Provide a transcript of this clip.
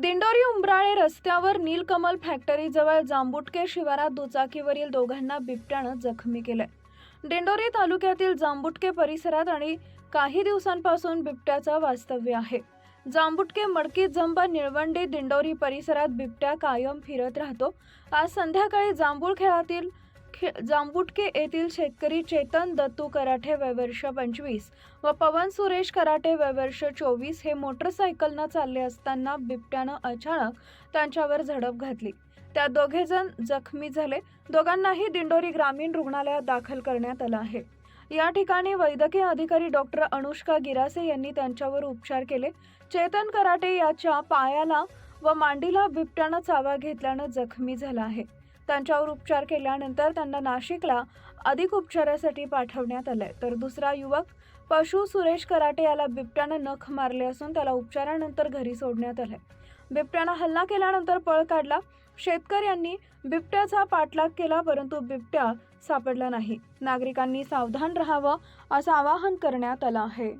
दिंडोरी उंबराळे रस्त्यावर नीलकमल फॅक्टरीजवळ जांबुटके शिवारात दुचाकीवरील दोघांना बिबट्यानं जखमी केलंय. दिंडोरी तालुक्यातील जांबुटके परिसरात आणि काही दिवसांपासून बिबट्याचं वास्तव्य आहे. जांबुटके मडकी जंब निळवंडी दिंडोरी परिसरात बिबट्या कायम फिरत राहतो. आज संध्याकाळी जांभूळ खेळातील खे जांबुटके येथील शेतकरी चेतन दत्तू कराठे वयवर्ष पंचवीस व पवन सुरेश कराटे वयवर्ष चोवीस हे मोटरसायकलनं चालले असताना बिबट्यानं अचानक त्यांच्यावर झडप घातली. त्यात दोघेजण जखमी झाले. दोघांनाही दिंडोरी ग्रामीण रुग्णालयात दाखल करण्यात आलं आहे. या ठिकाणी वैद्यकीय अधिकारी डॉक्टर अनुष्का गिरासे यांनी त्यांच्यावर उपचार केले. चेतन कराटे याच्या पायाला व मांडीला बिबट्यानं चावा घेतल्यानं जखमी झाला आहे. त्यांच्यावर उपचार केल्यानंतर त्यांना नाशिकला अधिक उपचारासाठी पाठवण्यात आलंय. तर दुसरा युवक पशु सुरेश कराटे याला बिबट्यानं नख मारले असून त्याला उपचारानंतर घरी सोडण्यात आलंय. बिबट्यानं हल्ला केल्यानंतर पळ काढला. शेतकऱ्यांनी बिबट्याचा पाठलाग केला परंतु बिबट्या सापडला नाही. नागरिकांनी सावधान राहावं असं आवाहन करण्यात आलं आहे.